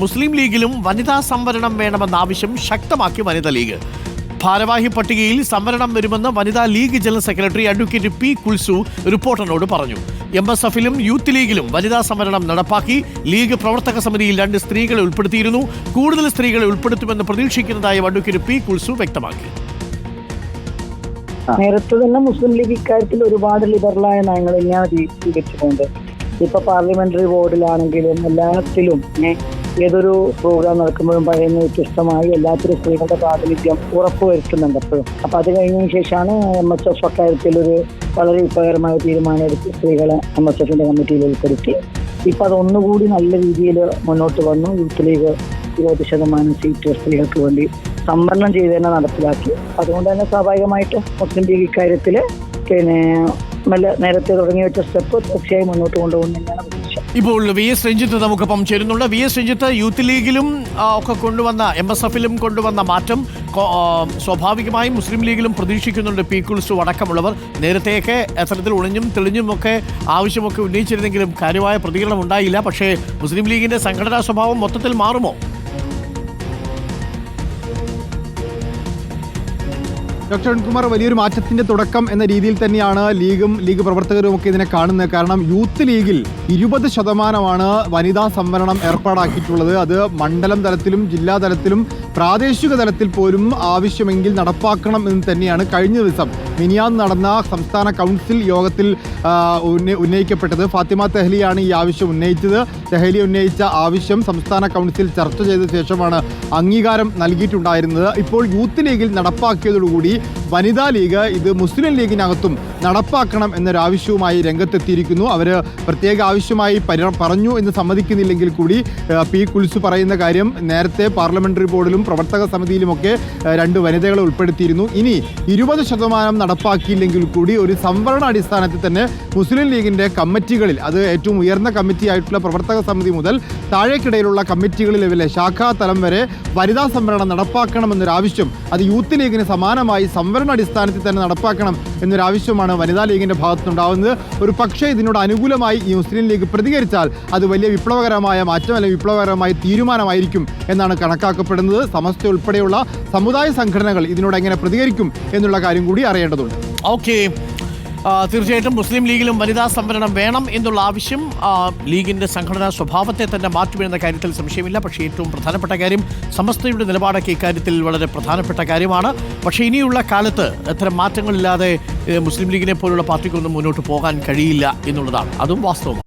മുസ്ലിം ലീഗിലും വനിതാ സംവരണം വേണമെന്ന ആവശ്യം ശക്തമാക്കി വനിതാ ലീഗ്. ഭാരവാഹി പട്ടികയിൽ സംവരണം വരുമെന്ന് വനിതാ league general secretary advocate P Kulsu റിപ്പോർട്ടറിനോട് പറഞ്ഞു. എം എസ് എഫിലും യൂത്ത് ലീഗിലും വനിതാ സംവരണം നടപ്പാക്കി ലീഗ് പ്രവർത്തക സമിതിയിൽ രണ്ട് സ്ത്രീകളെ ഉൾപ്പെടുത്തിയിരുന്നു. കൂടുതൽ സ്ത്രീകളെ ഉൾപ്പെടുത്തുമെന്ന് പ്രതീക്ഷിക്കുന്നതായി അഡ്വക്കേറ്റ് പി കുൽസു വ്യക്തമാക്കി. നേരത്തെ തന്നെ മുസ്ലിം ലീഗ് ഇക്കാര്യത്തിൽ ഒരുപാട് ലിബറലായ നയങ്ങൾ സ്വീ- സ്വീകരിച്ചിട്ടുണ്ട്. ഇപ്പൊ പാർലമെന്ററി ബോർഡിലാണെങ്കിലും എല്ലാത്തിലും ഏതൊരു പ്രോഗ്രാം നടക്കുമ്പോഴും പറയുന്ന വ്യത്യസ്തമായി എല്ലാത്തിലും സ്ത്രീകളുടെ പ്രാതിനിധ്യം ഉറപ്പുവരുത്തുന്നുണ്ട് എപ്പോഴും. അപ്പൊ അത് കഴിഞ്ഞതിന് ശേഷമാണ് എം എസ് എഫ് അക്കാര്യത്തിൽ ഒരു വളരെ വിപ്ലവകരമായ തീരുമാനം എടുത്ത് സ്ത്രീകളെ എം എസ് എഫിന്റെ കമ്മിറ്റിയിൽ ഉൾപ്പെടുത്തി. ഇപ്പൊ അതൊന്നുകൂടി നല്ല രീതിയിൽ മുന്നോട്ട് വന്നു. യൂത്ത് ലീഗ് ഇരുപത് ശതമാനം സീറ്റ് സ്ത്രീകൾക്ക് വേണ്ടി സംവരണം ചെയ്ത് തന്നെ നടപ്പിലാക്കി. അതുകൊണ്ട് തന്നെ സ്വാഭാവികമായിട്ട് മുസ്ലിം ലീഗ് ഇക്കാര്യത്തിൽ പിന്നെ നല്ല നേരത്തെ തുടങ്ങി വെച്ച സ്റ്റെപ്പ് തീർച്ചയായും മുന്നോട്ട് കൊണ്ടുപോകുന്ന ഇപ്പോൾ വി എസ് രഞ്ജിത്ത് നമുക്കൊപ്പം ചേരുന്നുണ്ട്. വി എസ് രഞ്ജിത്ത് യൂത്ത് ലീഗിലും ഒക്കെ കൊണ്ടുവന്ന എം എസ് എഫിലും കൊണ്ടുവന്ന മാറ്റം സ്വാഭാവികമായും മുസ്ലിം ലീഗിലും പ്രതീക്ഷിക്കുന്നുണ്ട് പീക്കിൾസും അടക്കമുള്ളവർ. നേരത്തെയൊക്കെ എത്തരത്തിൽ ഒളിഞ്ഞും തെളിഞ്ഞും ഒക്കെ ആവശ്യമൊക്കെ ഉന്നയിച്ചിരുന്നെങ്കിലും കാര്യമായ പ്രതികരണം ഉണ്ടായില്ല. പക്ഷേ മുസ്ലിം ലീഗിന്റെ സംഘടനാ സ്വഭാവം മൊത്തത്തിൽ മാറുമോ? ഡോക്ടർ അരുൺകുമാർ വലിയൊരു മാറ്റത്തിന്റെ തുടക്കം എന്ന രീതിയിൽ തന്നെയാണ് ലീഗും ലീഗ് പ്രവർത്തകരും ഒക്കെ ഇതിനെ കാണുന്നത്. കാരണം യൂത്ത് ലീഗിൽ ഇരുപത് ശതമാനമാണ് വനിതാ സംവരണം ഏർപ്പാടാക്കിയിട്ടുള്ളത്. അത് മണ്ഡലം തലത്തിലും ജില്ലാ തലത്തിലും പ്രാദേശിക തലത്തിൽ പോലും ആവശ്യമെങ്കിൽ നടപ്പാക്കണം എന്ന് തന്നെയാണ് കഴിഞ്ഞ ദിവസം മിനിയാന്ന് നടന്ന സംസ്ഥാന കൗൺസിൽ യോഗത്തിൽ ഉന്നയിക്കപ്പെട്ടത്. ഫാത്തിമ തെഹ്ലിയാണ് ഈ ആവശ്യം ഉന്നയിച്ചത്. തെഹ്ലി ഉന്നയിച്ച ആവശ്യം സംസ്ഥാന കൗൺസിൽ ചർച്ച ചെയ്ത ശേഷമാണ് അംഗീകാരം നൽകിയിട്ടുണ്ടായിരുന്നത്. ഇപ്പോൾ യൂത്ത് ലീഗിൽ നടപ്പാക്കിയതോടുകൂടി വനിതാ ലീഗ് ഇത് മുസ്ലിം ലീഗിനകത്തും നടപ്പാക്കണം എന്നൊരാവശ്യവുമായി രംഗത്തെത്തിയിരിക്കുന്നു. അവർ പ്രത്യേക ആവശ്യമായി പറഞ്ഞു എന്ന് സമ്മതിക്കുന്നില്ലെങ്കിൽ കൂടി പി കുൽസു പറയുന്ന കാര്യം നേരത്തെ പാർലമെന്ററി ബോർഡിലും പ്രവർത്തക സമിതിയിലുമൊക്കെ രണ്ട് വനിതകളെ ഉൾപ്പെടുത്തിയിരുന്നു. ഇനി ഇരുപത് ശതമാനം നടപ്പാക്കിയില്ലെങ്കിൽ കൂടി ഒരു സംവരണ അടിസ്ഥാനത്തിൽ തന്നെ മുസ്ലിം ലീഗിന്റെ കമ്മിറ്റികളിൽ അത് ഏറ്റവും ഉയർന്ന കമ്മിറ്റി ആയിട്ടുള്ള പ്രവർത്തക സമിതി മുതൽ താഴേക്കിടയിലുള്ള കമ്മിറ്റികളിൽ ശാഖാ തലം വരെ വനിതാ സംവരണം നടപ്പാക്കണമെന്നൊരാവശ്യം അത് യൂത്ത് ലീഗിന് സമാനമായി സംവരണ അടിസ്ഥാനത്തിൽ തന്നെ നടപ്പാക്കണം എന്നൊരാവശ്യമാണ് വനിതാ ലീഗിന്റെ ഭാഗത്തുനിന്നുണ്ടാവുന്നത്. ഒരു പക്ഷേ ഇതിനോട് അനുകൂലമായി ഈ മുസ്ലിം ലീഗ് പ്രതികരിച്ചാൽ അത് വലിയ വിപ്ലവകരമായ മാറ്റം അല്ലെങ്കിൽ വിപ്ലവകരമായ തീരുമാനമായിരിക്കും എന്നാണ് കണക്കാക്കപ്പെടുന്നത്. സമസ്ത ഉൾപ്പെടെയുള്ള സമുദായ സംഘടനകൾ ഇതിനോട് എങ്ങനെ പ്രതികരിക്കും എന്നുള്ള കാര്യം കൂടി അറിയേണ്ടതുണ്ട്. ഓക്കെ തീർച്ചയായിട്ടും മുസ്ലിം ലീഗിലും വനിതാ സംവരണം വേണം എന്നുള്ള ആവശ്യം ലീഗിന്റെ സംഘടനാ സ്വഭാവത്തെ തന്നെ മാറ്റുമെന്ന കാര്യത്തിൽ സംശയമില്ല. പക്ഷേ ഏറ്റവും പ്രധാനപ്പെട്ട കാര്യം സമസ്തയുടെ നിലപാടൊക്കെ ഇക്കാര്യത്തിൽ വളരെ പ്രധാനപ്പെട്ട കാര്യമാണ്. പക്ഷേ ഇനിയുള്ള കാലത്ത് അത്തരം മാറ്റങ്ങളില്ലാതെ മുസ്ലിം ലീഗിനെ പോലുള്ള പാർട്ടിക്കൊന്നും മുന്നോട്ട് പോകാൻ കഴിയില്ല എന്നുള്ളതാണ്. അതും വാസ്തവമാണ്.